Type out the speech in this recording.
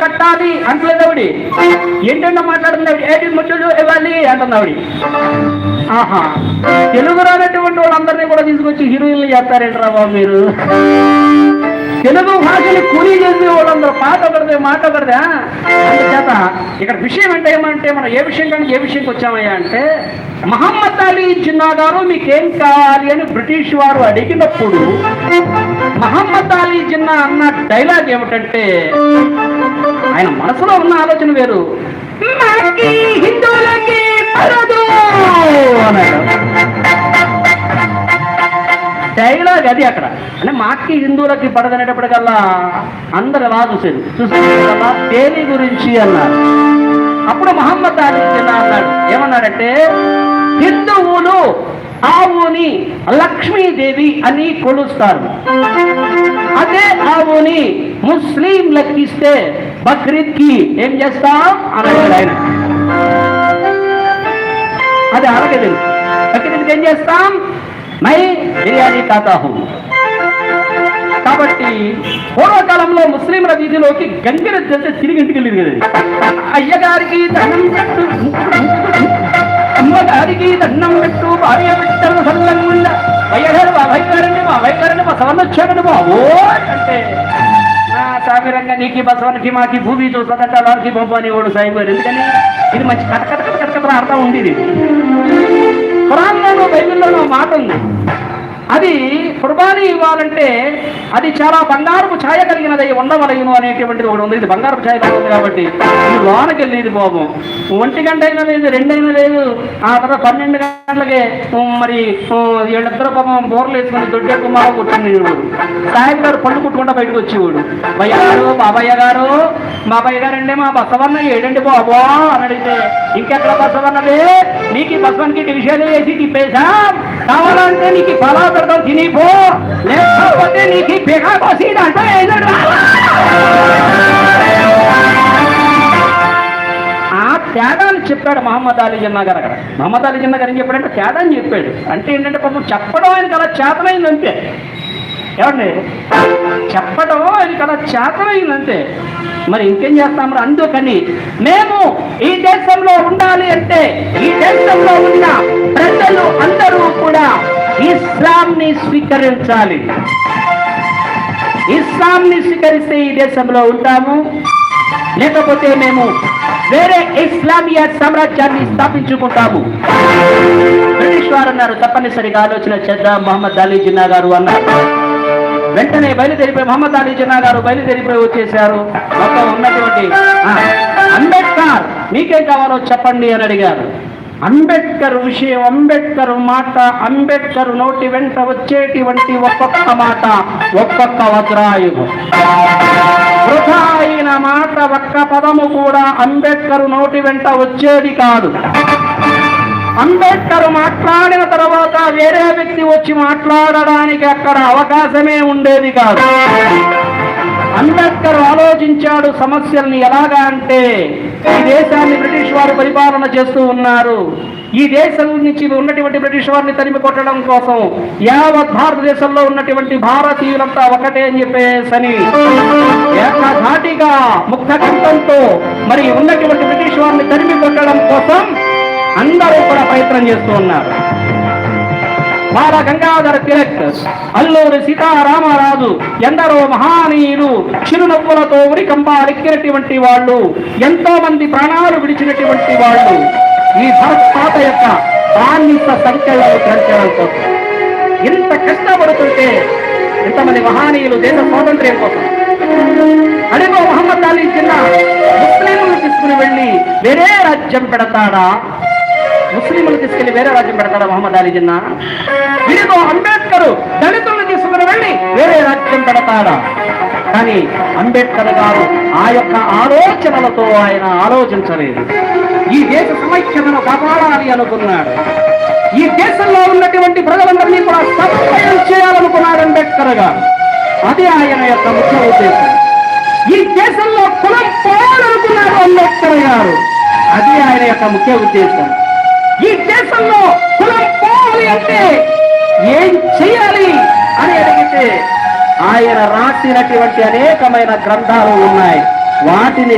కట్టాలి అంటలేదు ఆవిడ ఏంటంటే మాట్లాడుతుంది ఏంటి ముట్టులు ఇవ్వాలి అంటుంది ఆవిడ ఆహా. తెలుగు రానటువంటి వాళ్ళందరినీ కూడా తీసుకొచ్చి హీరోయిన్లు చేస్తారేంట్రా బాబు మీరు? తెలుగు భాషని కూలీ చేసి వాళ్ళందరూ పాట ఒకరిదే మాట ఒకరిదే అందుచేత ఇక్కడ విషయం అంటే ఏమంటే మనం ఏ విషయం కానీ ఏ విషయంకి వచ్చామయ్యా అంటే మహమ్మద్ అలీ జిన్నా గారు మీకేం కావాలి అని బ్రిటిష్ వారు అడిగినప్పుడు మహమ్మద్ అలీ జిన్నా అన్న డైలాగ్ ఏమిటంటే ఆయన మనసులో ఉన్న ఆలోచన వేరు. హిందువులకి అన్నాడు. డైలాగ్ అది అక్కడ. అంటే మాకి హిందువులకి పడదనేటప్పటికల్లా అందరు ఎలా చూసేది. చూసేటప్పటికల్లా దేని గురించి అన్నారు. అప్పుడు మహమ్మద్ అలీ జిన్నా అన్నాడు. ఏమన్నాడంటే హిందువులు ఆవుని లక్ష్మీదేవి అని కొలుస్తారు. అదే ఆవుని ముస్లిం లెక్కిస్తే బక్రీద్కి ఏం చేస్తాం? అన్నాడు ఆయన. అది అడగదు తెలుసు బక్రీద్ ఏం చేస్తాం? మై బిర్యానీ ఖాతా హూ. కాబట్టి పూర్వకాలంలో ముస్లింల వీధిలోకి గంగిర చేస్తే తిరిగి ఇంటికి వెళ్ళేది అయ్యగారికి దండం పెట్టు. అమ్మగారికి దండం పెట్టు. భార్య పెట్టరు సల్లంగా అయ్యగారు మా అయ్యగారండి మా అయ్యగారండి మా సవరణ వచ్చాడండి బాబు అంటే సామిరంగా నీకు బసవనికి మాకి భూమి చూసదట లాంటి బొమ్మ అని వాడు సాయిపోయారు ఎందుకని? ఇది మంచి కథ కథ కథ కథ కథ అర్థం ఉంది ఇది ఖురాన్లోనూ బైబిల్లోనూ మాట ఉంది అది కుర్బానీ ఇవ్వాలంటే అది చాలా బంగారపు ఛాయ కలిగినది అయి ఉండవలయును అనేటువంటిది ఒకటి ఉంది. ఇది బంగారపు ఛాయ కలిగింది కాబట్టి. ఇది లోనకి వెళ్ళేది బాబు. ఒంటి గంట అయినా లేదు రెండైనా లేదు. ఆ తర్వాత పన్నెండు గంటలకే మరి వీళ్ళిద్దరు పాపం బోర్లు వేసుకుని దొడ్డ కుమారం కూర్చుని సాయం గారు పళ్ళు కుట్టుకుంటా బయటకు వచ్చేవాడు. భయ్య గారు బాబయ్య గారు బాబయ్య గారండి మా బసవన్న ఏడండి బాబు అని అడిగితే ఇంకెక్కడ బసవన్నది? నీకు బసవన్కి డివిజన్ వేసి తిప్పేశా. కావాలంటే నీకు పలా పెడతాం తినిపో లేకపోతే నీకు ఈ బేగా ఆ తేడాన్ని చెప్పాడు మహమ్మద్ అలీ జిన్నా గారు అక్కడ. మహమ్మద్ అలీ జిన్నా గారు ఏం చెప్పాడంటే తేడాన్ని చెప్పాడు. అంటే ఏంటంటే పాపం చెప్పడం ఆయనకి అలా చేతనైంది అంతే. ఏమండి? చెప్పడం ఆయనకి అలా చేతనైంది అంతే మరి ఇంకేం చేస్తాం? అందుకని మేము ఈ దేశంలో ఉండాలి అంటే ఈ దేశంలో ఉన్న ప్రజలు అందరూ కూడా ఇస్లాంని స్వీకరించాలి. ఇస్లాంని స్వీకరిస్తే ఈ దేశంలో ఉంటాము. లేకపోతే మేము వేరే ఇస్లామియా సామ్రాజ్యాన్ని స్థాపించుకుంటాము. బ్రిటిష్ వారు అన్నారు తప్పనిసరిగా ఆలోచన చేద్దాం. మహమ్మద్ అలీ జిన్నా గారు అన్నారు. వెంటనే బయలుదేరిపోయి మహమ్మద్ అలీ జిన్నా గారు బయలుదేరిపోయి వచ్చేసారు మొత్తం ఉన్నటువంటి అంబేద్కర్ మీకేం కావాలో చెప్పండి అని అడిగారు. అంబేద్కర్ విషయం అంబేద్కర్ మాట అంబేద్కర్ నోటి వెంట వచ్చేటువంటి ఒక్కొక్క మాట ఒక్కొక్క వజ్రాయుధం వృధా అయిన మాట ఒక్క పదము కూడా అంబేద్కర్ నోటి వెంట వచ్చేది కాదు. అంబేద్కర్ మాట్లాడిన తర్వాత వేరే వ్యక్తి వచ్చి మాట్లాడడానికి అక్కడ అవకాశమే ఉండేది కాదు. అంబేద్కర్ ఆలోచించాడు సమస్యల్ని ఎలాగా అంటే ఈ దేశాన్ని బ్రిటిష్ వారు పరిపాలన చేస్తూ ఉన్నారు. ఈ దేశం నుంచి ఉన్నటువంటి బ్రిటిష్ వారిని తరిమి కొట్టడం కోసం యావత్ భారతదేశంలో ఉన్నటువంటి భారతీయులంతా ఒకటే అని చెప్పేసని ఏకధాటిగా ముక్త కంఠంతో మరి ఉన్నటువంటి బ్రిటిష్ వారిని తరిమి కొట్టడం కోసం అందరూ కూడా ప్రయత్నం చేస్తూ ఉన్నారు. బాల గంగాధర తిలక్ అల్లూరి సీతారామరాజు ఎందరో మహానీయులు చిరునవ్వులతో ఉరికంబాలెక్కినటువంటి వాళ్ళు ఎంతో మంది ప్రాణాలు విడిచినటువంటి వాళ్ళు ఈ భరత్ పాత యొక్క బానిస సంఖ్యలను పెంచడం కోసం ఇంత కష్టపడుతుంటే ఇంతమంది మహానీయులు దేశ స్వాతంత్ర్యం కోసం. అడిగో మహమ్మద్ అలీ చిన్న ముస్లింలు తీసుకుని వెళ్ళి వేరే రాజ్యం పెడతాడా? ముస్లింలు తీసుకెళ్ళి వేరే రాజ్యం పెడతారా మహమ్మద్ అలీ జిన్నా? వీరితో అంబేద్కర్ దళితులను తీసుకుని వెళ్ళి వేరే రాజ్యం పెడతాడా? కానీ అంబేద్కర్ గారు ఆ యొక్క ఆలోచనలతో ఆయన ఆలోచించలేదు. ఈ దేశ సమైక్యతను కాపాడాలి అనుకున్నాడు. ఈ దేశంలో ఉన్నటువంటి ప్రజలందరినీ కూడా సమన్వయం చేయాలనుకున్నాడు అంబేద్కర్ గారు. అది ఆయన యొక్క ముఖ్య ఉద్దేశం. ఈ దేశంలో కులం పోవాలనుకున్నాడు అంబేద్కర్ గారు. అది ఆయన యొక్క ముఖ్య ఉద్దేశం. ఈ దేశంలో కులం పోవాలి అంటే ఏం చేయాలి అని అడిగితే ఆయన రాసినటువంటి అనేకమైన గ్రంథాలు ఉన్నాయి. వాటిని